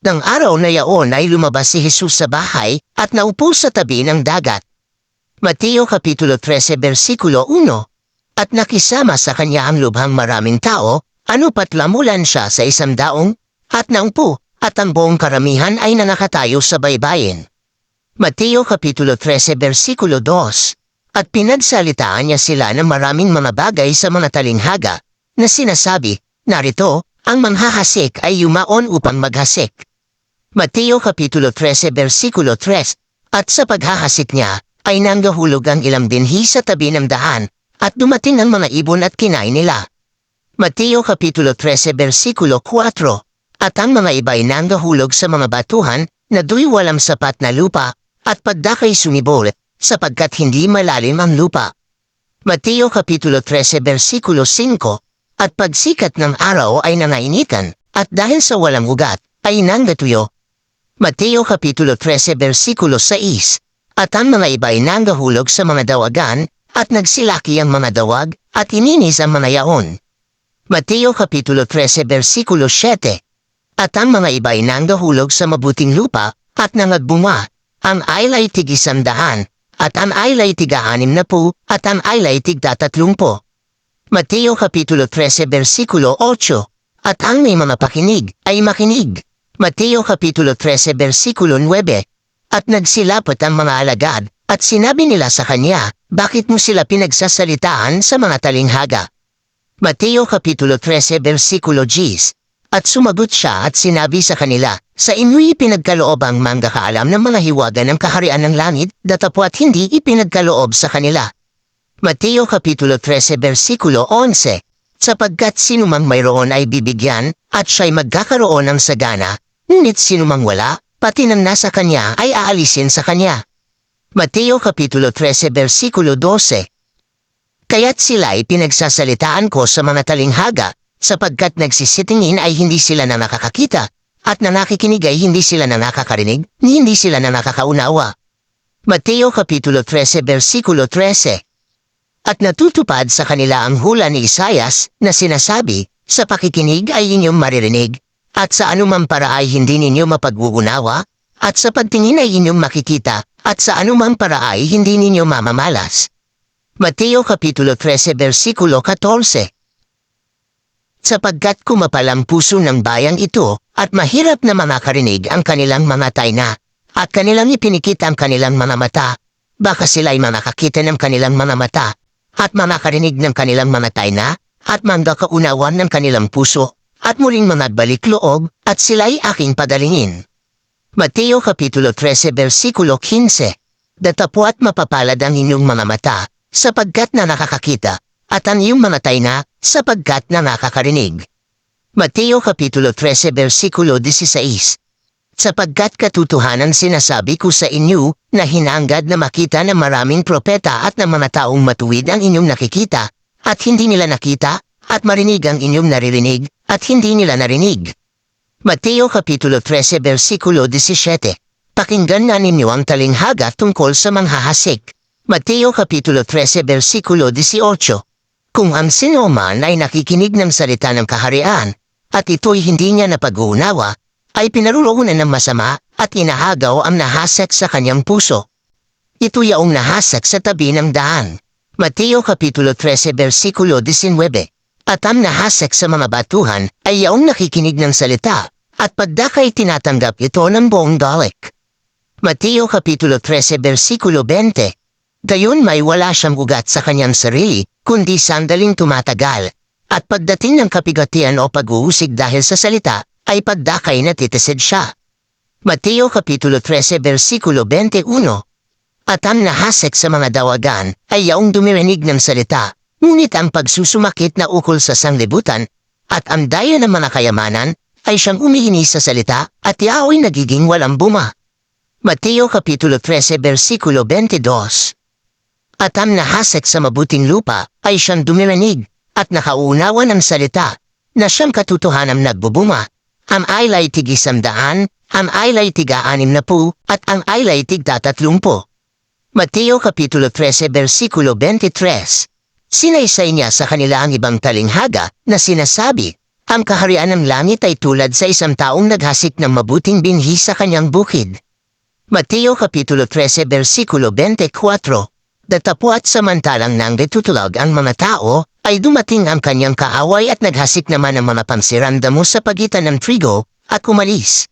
Nang araw na yaon ay lumabas si Jesus sa bahay at naupo sa tabi ng dagat. Mateo Kapitulo 13 versikulo 1 At nakisama sa kanya ang lubhang maraming tao, ano pat lamulan siya sa isang daong, at naupo, at ang buong karamihan ay nanakatayo sa baybayin. Mateo Kapitulo 13 versikulo 2 At pinagsalitaan niya sila ng maraming mga bagay sa mga talinghaga, na sinasabi, narito, ang manghahasik ay yumaon upang maghasik. Mateo Kapitulo 13 versikulo 3 At sa paghahasik niya, ay nanggahulog ang ilang binhi sa tabi ng daan, at dumating ang mga ibon at kinain nila. Mateo Kapitulo 13 versikulo 4 At ang mga iba ay nanggahulog sa mga batuhan, na duy walang sapat na lupa, at pagdakay sumibol, sapagkat hindi malalim ang lupa. Mateo Kapitulo 13 versikulo 5 At pagsikat ng araw ay nangainitan, at dahil sa walang ugat, ay nanggatuyo. Mateo Kapitulo 13 versikulo 6 At ang mga iba ay nanggahulog sa mga dawagan, at nagsilaki ang mga dawag, at ininis ang mga yaon. Mateo Kapitulo 13 versikulo 7 At ang mga iba ay nanggahulog sa mabuting lupa, at nangagbunga, ang aylay tigisandaan, at ang aylay tiga-anim na po, at ang aylay tigdatatlumpo. Mateo Kapitulo 13 versikulo 8 At ang may mga pakinig ay makinig. Mateo Kapitulo 13 versikulo 9 At nagsilapot ang mga alagad, at sinabi nila sa kanya, bakit mo sila pinagsasalitaan sa mga talinghaga? Mateo Kapitulo 13 versikulo 10 At sumagot siya at sinabi sa kanila, sa inyo'y ipinagkaloob ang mga kaalam ng mga hiwaga ng kaharian ng langit, datapwat hindi ipinagkaloob sa kanila. Mateo Kapitulo 13 versikulo 11 Sapagkat sinumang mayroon ay bibigyan, at siya'y magkakaroon ng sagana, ngunit sinumang wala, pati ng nasa kanya ay aalisin sa kanya. Mateo Kapitulo 13 versikulo 12 Kaya't sila ay pinagsasalitaan ko sa mga talinghaga, sapagkat nagsisitingin ay hindi sila na nakakakita, at na nakikinig ay hindi sila na nakakarinig, ni hindi sila na nakakaunawa. Mateo Kapitulo 13 versikulo 13 At natutupad sa kanila ang hula ni Isayas na sinasabi, sa pakikinig ay inyong maririnig, at sa anumang para ay hindi ninyo mapaggugunawa, at sa pagtingin ay inyong makikita, at sa anumang para ay hindi ninyo mamamalas. Mateo Kapitulo 13 versikulo 14 Sapagkat kumapalang puso ng bayang ito, at mahirap na makakarinig ang kanilang mga taina, at kanilang ipinikit ang kanilang mga mata, baka sila'y makakita ng kanilang mga mata, at makakarinig ng kanilang mga taina, at mandakaunawan ng kanilang puso, at muling managbalik loob, at sila'y aking padalingin. Mateo Kapitulo 13 versikulo 15 Datapwat mapapalad ang inyong mga mata, sapagkat na nakakakita, at ang iyong mga taina, sapagkat na nakakarinig. Mateo Kapitulo 13 versikulo 16 Sapagkat katutuhanan sinasabi ko sa inyo, na hinanggad na makita ng maraming propeta at ng mga taong matuwid ang inyong nakikita, at hindi nila nakita, at marinig ang inyong naririnig, at hindi nila narinig. Mateo Kapitulo 13 versikulo 17 Pakinggan na ninyo ang talinghaga tungkol sa manghahasik. Mateo Kapitulo 13 versikulo 18 Kung ang sino man ay nakikinig ng salita ng kaharian, at ito'y hindi niya napag-uunawa, ay pinarulungan ng masama at inahagaw ang nahasek sa kanyang puso. Ito yaong nahasek sa tabi ng daan. Mateo Kapitulo 13 versikulo 19 At ang nahasek sa mga batuhan ay yaong nakikinig ng salita, at pagdakay tinatanggap ito ng buong dalik. Mateo Kapitulo 13 versikulo 20 Gayon may wala siyang ugat sa kanyang sarili, kundi sandaling tumatagal, at pagdating ng kapigatian o pag-uusig dahil sa salita, ay pagdakay na titisid siya. Mateo Kapitulo 13 versikulo 21 At ang nahasek sa mga dawagan ay yaong dumirinig ng salita, ngunit ang pagsusumakit na ukol sa sanglibutan, at ang daya ng mga kayamanan, ay siyang umiinis sa salita at yao'y nagiging walang buma. Mateo Kapitulo 13 versikulo 22 At ang nahasek sa mabuting lupa ay siyang dumirinig at nakaunawa ng salita na siyang katutuhanang nagbubuma. Ang aylay tigisandaan, ang aylay tiga-anim na po, at ang aylay tigdatatlumpo. Mateo Kapitulo 13 versikulo 23 Sinaysay niya sa kanila ang ibang talinghaga na sinasabi, Ang kaharian ng langit ay tulad sa isang taong naghasik ng mabuting binhi sa kanyang bukid. Mateo Kapitulo 13 versikulo 24 Datapwat samantalang nang detutulog ang mga tao, ay dumating ang kanyang kaaway at naghasik naman ang mga pansirandamo sa pagitan ng trigo, at umalis.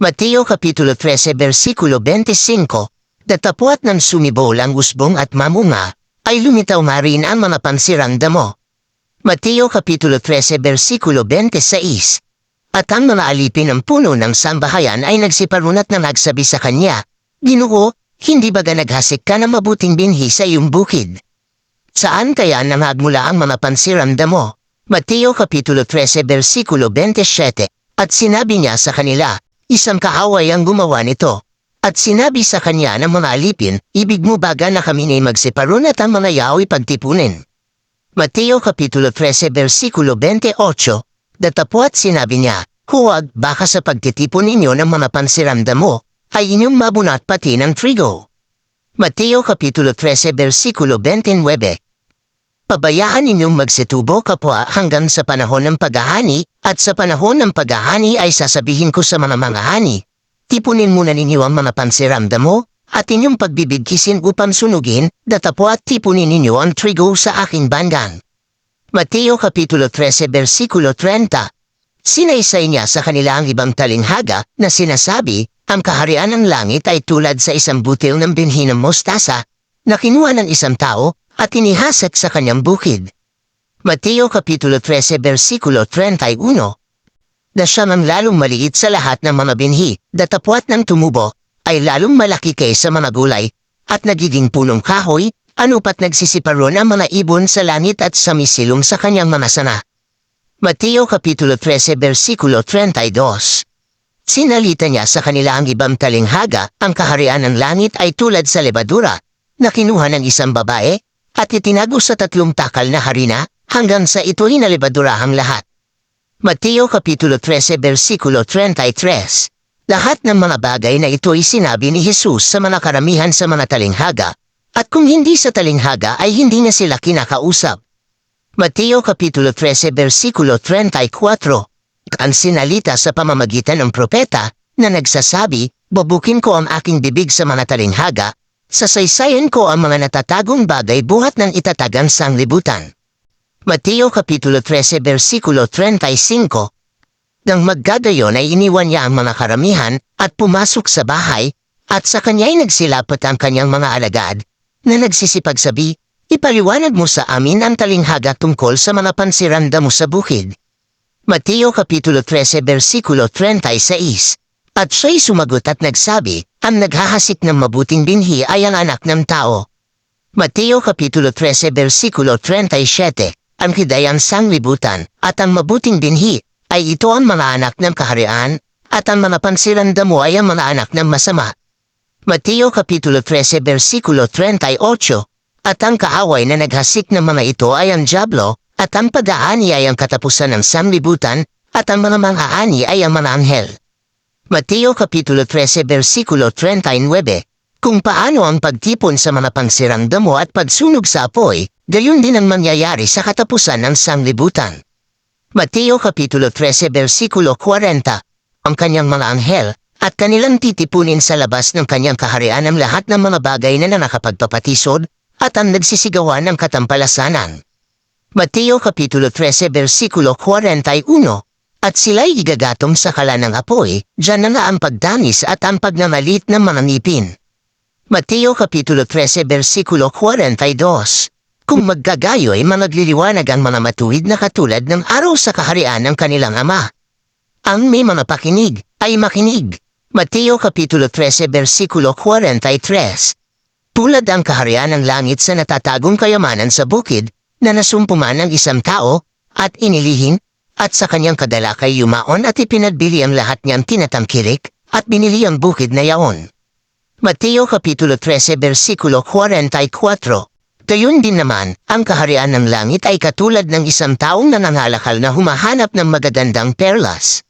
Mateo Kapitulo 13 versikulo 25 Datapwat ng sumibol ang usbong at mamunga, ay lumitaw na rin ang mga pansirandamo. Mateo Kapitulo 13 versikulo 26 At ang mga alipin ng puno ng sambahayan ay nagsiparun at na nagsabi sa kanya, Ginoo, hindi ba ga naghasik ka ng mabuting binhi sa iyong bukid? Saan kaya namagmula ang mga pansiramda mo? Mateo Kapitulo 13 versikulo 27 At sinabi niya sa kanila, Isang kaaway ang gumawa nito. At sinabi sa kanya ng mga alipin, Ibig mo baga na kami na magsiparun at ang mga yao'y pagtipunin? Mateo Kapitulo 13 versikulo 28 Datapwat sinabi niya, Huwag baka sa pagtitipon ninyo ng mga pansiramda mo, ay inyong mabunat pati ng trigo. Mateo Kapitulo 13 versikulo 29 Pabayaan ninyong magsitubo kapwa hanggang sa panahon ng paghahani, at sa panahon ng paghahani ay sasabihin ko sa mga mga hani, tipunin muna ninyo ang mga pansiramda mo, at inyong pagbibigkisin upang sunugin, datapo at tipunin ninyo ang trigo sa aking bandang. Mateo Kapitulo 13 versikulo 30 Sinaysay niya sa kanila ang ibang talinghaga na sinasabi, ang kaharian ng langit ay tulad sa isang butil ng binhi ng mostasa na kinuha ng isang tao at inihasat sa kanyang bukid. Mateo Kapitulo 13 versikulo 31 Na siya mang lalong maliit sa lahat ng mga binhi, datapwat ng tumubo, ay lalong malaki kaysa mga gulay, at nagiging punong kahoy, ano pat nagsisiparon ang mga ibon sa langit at samisilong sa kanyang manasana. Mateo Kapitulo 13 versikulo 32 Sinalita niya sa kanila ang ibang talinghaga, ang kaharian ng langit ay tulad sa lebadura, na kinuha ng isang babae, at itinago sa tatlong takal na harina, hanggang sa ito'y nalibadurahang lahat. Mateo Kapitulo 13 versikulo 33 Lahat ng mga bagay na ito'y sinabi ni Jesus sa mga karamihan sa mga talinghaga, at kung hindi sa talinghaga ay hindi na sila kinakausap. Mateo Kapitulo 13 versikulo 34 Ang sinalita sa pamamagitan ng propeta na nagsasabi, Babukin ko ang aking bibig sa mga talinghaga, sasaysayan ko ang mga natatagong bagay buhat ng itatagang sanglibutan. Mateo Kapitulo 13 versikulo 35 Nang magdadayon ay iniwan niya ang mga karamihan at pumasok sa bahay at sa kanya'y nagsilapat ang kanyang mga alagad na nagsisipagsabi, Ipaliwanag mo sa amin ang talinghaga tungkol sa mga pansiranda mo sa bukid. Mateo Kapitulo 13 versikulo 36 At siya'y sumagot at nagsabi, ang naghahasik ng mabuting binhi ay ang anak ng tao. Mateo Kapitulo 13 versikulo 37 Ang hidayang sanglibutan at ang mabuting binhi ay ito ang mga anak ng kaharian at ang mga pansiranda mo ay ang mga anak ng masama. Mateo Kapitulo 13 versikulo 38 at ang kaaway na naghasik ng mga ito ay ang Diablo, at ang pag-aani ay ang katapusan ng samlibutan, at ang mga mga ani ay ang mga anghel. Mateo Kapitulo 13 versikulo 39 Kung paano ang pagtipon sa mga pangsirang damo at pagsunog sa apoy, gayon din ang mangyayari sa katapusan ng sanglibutan. Mateo Kapitulo 13 versikulo 40 Ang kanyang mga anghel, at kanilang titipunin sa labas ng kanyang kaharian ang lahat ng mga bagay na nakapagpapatisod, at ang nagsisigawan ng katampalasanan. Mateo Kapitulo 13 versikulo 41 At sila'y igagatong sa kala ng apoy, dyan na nga ang pagdanis at ang pagnamalit ng mga ngipin. Mateo Kapitulo 13 versikulo 42 Kung maggagayo ay managliliwanag ang mga matuwid na katulad ng araw sa kaharian ng kanilang ama. Ang may mga pakinig ay makinig. Mateo Kapitulo 13 versikulo 43 tulad ang kaharian ng langit sa natatagong kayamanan sa bukid na nasumpuman ng isang tao at inilihin at sa kanyang kadalakay yumaon at ipinadbili ang lahat niyang tinatangkilik at binili ang bukid na yaon. Mateo Kapitulo 13 versikulo 44 Gayun din naman, ang kaharian ng langit ay katulad ng isang taong nanangalakal na humahanap ng magagandang perlas.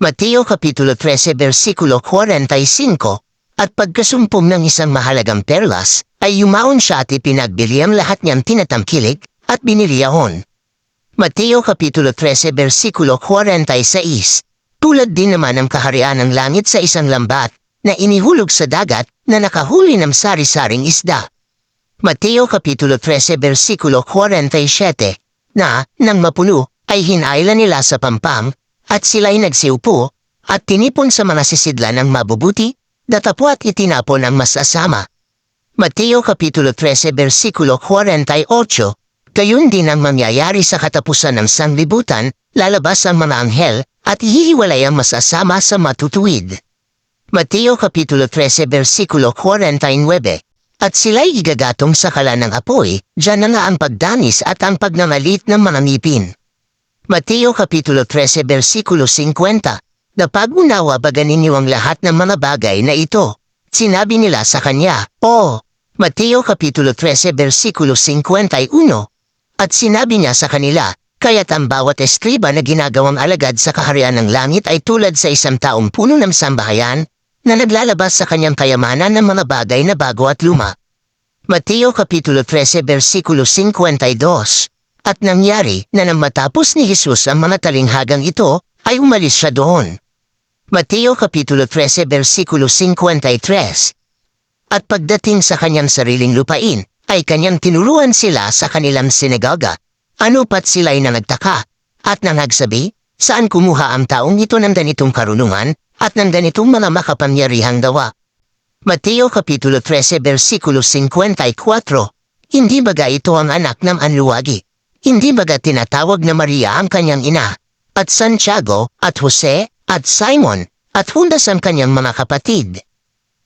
Mateo Kapitulo 13 versikulo 45 at pagkasumpong ng isang mahalagang perlas, ay yumaon siya at ipinagbili ang lahat niyang tinatangkilik at binili ahon. Mateo Kapitulo 13 versikulo 46 Tulad din naman ng kaharian ng langit sa isang lambat na inihulog sa dagat na nakahuli ng sari-saring isda. Mateo Kapitulo 13 versikulo 47 na nang mapuno ay hinailan nila sa pampang at sila'y nagsiupo at tinipon sa mga sisidlan ng mabubuti datapo at itinapon ang masasama. Mateo Kapitulo 13 versikulo 48 Gayun din ang mangyayari sa katapusan ng sanglibutan, lalabas ang mga anghel at hihiwalay ang masasama sa matutuwid. Mateo Kapitulo 13 versikulo 49 At sila'y igagatong sa kala ng apoy, dyan na nga ang pagdanis at ang pagnangalit ng mga ngipin. Mateo Kapitulo 13 versikulo 50 Napagunawa ba ninyo ang lahat ng mga bagay na ito? Sinabi nila sa kanya, O, Mateo Kapitulo 13 versikulo 51 At sinabi niya sa kanila, Kaya't ang bawat eskriba na ginagawang alagad sa kaharian ng langit ay tulad sa isang taong puno ng sambahayan na naglalabas sa kanyang kayamanan ng mga bagay na bago at luma. Mateo Kapitulo 13 versikulo 52 At nangyari na nang matapos ni Jesus ang mga talinghagang ito, ay umalis siya doon. Mateo Kapitulo 13 versikulo 53 At pagdating sa kanyang sariling lupain, ay kanyang tinuruan sila sa kanilang sinagoga. Ano pat sila'y na nagtaka, at nangagsabi, saan kumuha ang taong ito ng ganitong karunungan at ng ganitong mga makapangyarihang gawa. Mateo Kapitulo 13 versikulo 54 Hindi baga ito ang anak ng anluwagi? Hindi baga tinatawag na Maria ang kanyang ina, at Santiago, at Jose, at Simon, at hundas ang kanyang mga kapatid?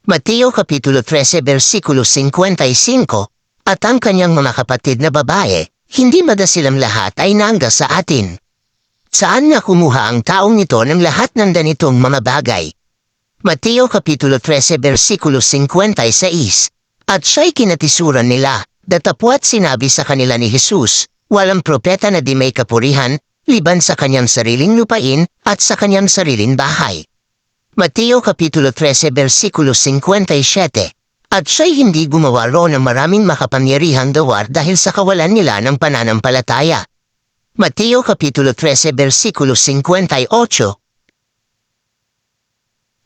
Mateo Kapitulo 13 versikulo 55 At ang kanyang mga kapatid na babae, hindi baga silang lahat ay nangga sa atin. Saan nga kumuha ang taong ito ng lahat ng ganitong mga bagay? Mateo Kapitulo 13 versikulo 56 At siya'y kinatisuran nila, datapwat sinabi sa kanila ni Jesus, walang propeta na di may kapurihan, liban sa kanyang sariling lupain at sa kanyang sariling bahay. Mateo Kapitulo 13 versikulo 57 At siya'y hindi gumawa ro ng maraming makapangyarihang gawar dahil sa kawalan nila ng pananampalataya. Mateo Kapitulo 13 versikulo 58